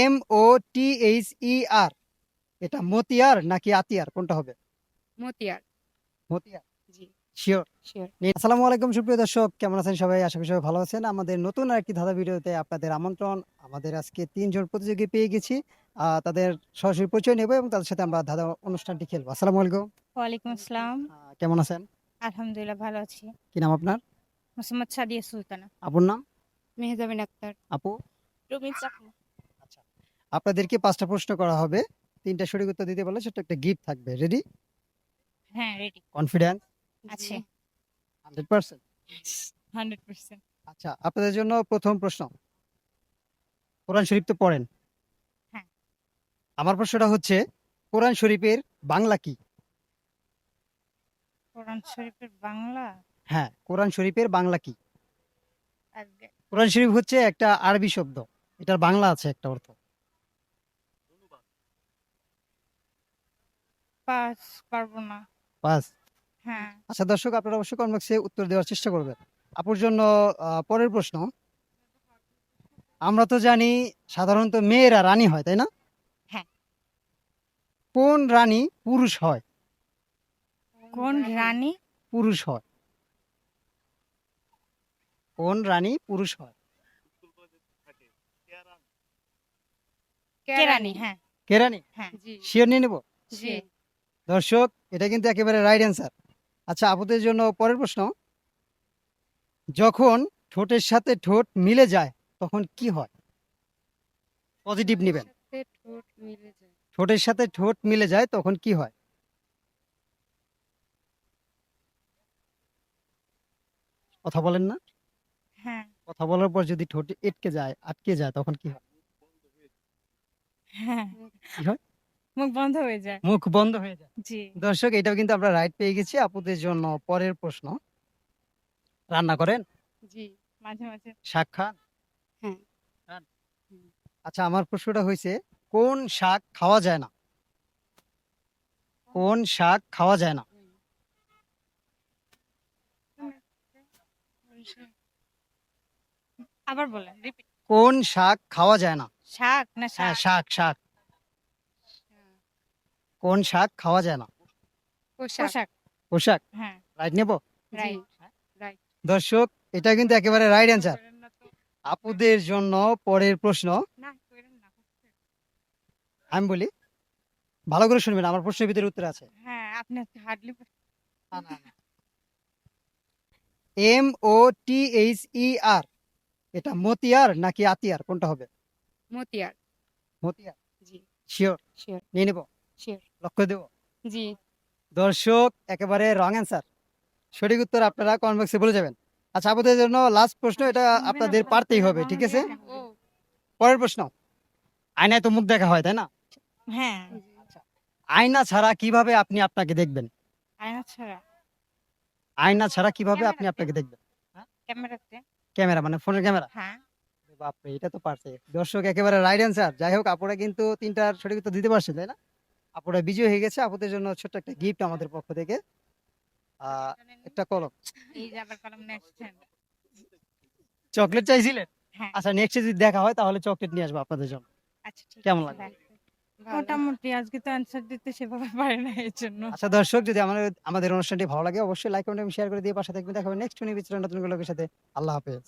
M O T H E R. এটা মতিয়ার নাকি আতিয়ার? কোনটা হবে? মতিয়ার। মতিয়ার। জি। শিওর শিওর আসসালামু আলাইকুম সুপ্রিয় দর্শক। কেমন আছেন সবাই? আশা করি সবাই ভালো আছেন। আমাদের নতুন আরেকটি ধাঁধা ভিডিওতে আপনাদের আমন্ত্রণ। আমাদের আজকে তিনজন প্রতিযোগী পেয়ে গেছি। তাদের সরাসরি পরিচয় নেব এবং তাদের সাথে আমরা ধাঁধা অনুষ্ঠানটি খেলব। আসসালামু আলাইকুম ওয়ালাইকুম আসসালাম। কেমন আছেন? আলহামদুলিল্লাহ ভালো আছি। কি নাম আপনার? মোসাম্মদ সাদিয়া সুলতানা। আপুর নাম? মেহজাবিন আক্তার। আপু? রবিন চাকমা আপনাদেরকে পাঁচটা প্রশ্ন করা হবে। তিনটা সঠিক উত্তর দিতে বলে ছোট্ট একটা গিফট থাকবে। রেডি হ্যাঁ রেডি কনফিডেন্স আছে। হান্ড্রেড পার্সেন্ট হান্ড্রেড পার্সেন্ট আচ্ছা আপনাদের জন্য প্রথম প্রশ্ন। কোরআন শরীফ তো পড়েন। হ্যাঁ। আমার প্রশ্নটা হচ্ছে কোরআন শরীফের বাংলা কি? কোরআন শরীফের বাংলা? হ্যাঁ কোরআন শরীফের বাংলা কি? কোরআন শরীফ হচ্ছে একটা আরবি শব্দ। এটার বাংলা আছে একটা অর্থ। পাস পারব না। বাস হ্যাঁ। আচ্ছা দর্শক আপনারা অবশ্যই উত্তর দেওয়ার চেষ্টা করবেন। আপুর জন্য পরের প্রশ্ন। আমরা তো জানি সাধারণত মেয়েরা রানী হয় তাই না? হ্যাঁ। কোন রানী পুরুষ হয়? কোন রানী? পুরুষ হয়। কোন রানী পুরুষ হয়? কে রানী? হ্যাঁ। কে রানী? হ্যাঁ। জি। শিওর নিয়ে নেব? জি। দর্শক এটা কিন্তু একেবারে রাইট অ্যান্সার আচ্ছা আপুদের জন্য পরের প্রশ্ন। যখন ঠোঁটের সাথে ঠোঁট মিলে যায় তখন কি হয়? পজিটিভ নেবেন। ঠোঁটের সাথে ঠোঁট মিলে যায় তখন কি হয়? কথা বলেন না। হ্যাঁ। কথা বলার পর যদি ঠোঁট এটকে যায় আটকে যায় তখন কি হয়? হ্যাঁ। কি হয়? মুখ বন্ধ হয়ে যায়। মুখ বন্ধ হয়ে যায়। জি। দর্শক এটাও কিন্তু আমরা রাইট পেয়ে গেছি। আপুদের জন্য পরের প্রশ্ন। রান্না করেন? জি মাঝে মাঝে। শাক খান? হ্যাঁ। আচ্ছা আমার প্রশ্নটা হয়েছে কোন শাক খাওয়া যায় না? কোন? শাক খাওয়া যায় না? আবার বলেন রিপিট কোন শাক খাওয়া যায় না? শাক না হ্যাঁ শাক? শাক শাক। কোন শাক খাওয়া যায় না? পোশাক। পোশাক। হ্যাঁ। রাইট নেব? রাইট দর্শক এটা কিন্তু একেবারে রাইট অ্যান্সার আপুদের জন্য পরের প্রশ্ন। আমি বলি ভালো করে শুনবেন আমার প্রশ্নের ভিতরে উত্তর আছে। হ্যাঁ আপনি hardly M O T H E R এটা মতিয়ার নাকি আতিয়ার কোনটা হবে? মতিয়ার। মতিয়ার। জি। শিওর শিওর নিয়ে নেব। লক্ষ্য দেব। জি। দর্শক একেবারে রং অ্যান্সার সঠিক উত্তর আপনারা কমেন্ট বক্সে বলে যাবেন। আচ্ছা আপনাদের জন্য লাস্ট প্রশ্ন এটা আপনাদের পারতেই হবে ঠিক আছে? পরের প্রশ্ন। আয়নায় তো মুখ দেখা হয় তাই না? হ্যাঁ। আয়না ছাড়া কীভাবে আপনি আপনাকে দেখবেন? আয়না ছাড়া। আয়না ছাড়া কীভাবে আপনি আপনাকে দেখবেন? ক্যামেরাতে। ক্যামেরা মানে ফোনের ক্যামেরা? হ্যাঁ। বাপরে এটা তো পারছে দর্শক একেবারে রাইট অ্যান্সার যাই হোক আপুরা কিন্তু তিনটার সঠিক উত্তর দিতে পারছে তাই না? আপুরা বিজয় হয়ে গেছে। আপুদের জন্য ছোট্ট একটা গিফট আমাদের পক্ষ থেকে। একটা কলম। এই যে আবার কলম নিয়ে আসছেন। চকলেট চাইছিলেন? হ্যাঁ। আচ্ছা নেক্সট যদি দেখা হয় তাহলে চকলেট নিয়ে আসব আপনাদের জন্য। আচ্ছা কেমন। ভালো। মোটামুটি আজকে তো অ্যান্সার দিতে সেভাবে পারে না এর জন্য। আচ্ছা দর্শক যদি আমাদের আমাদের অনুষ্ঠানটি ভালো লাগে অবশ্যই লাইক কমেন্ট শেয়ার করে দিয়ে পাশে থাকবেন। দেখা হবে নেক্সট নিয়ে বিচরণ নতুন লোকের সাথে। আল্লাহ হাফেজ।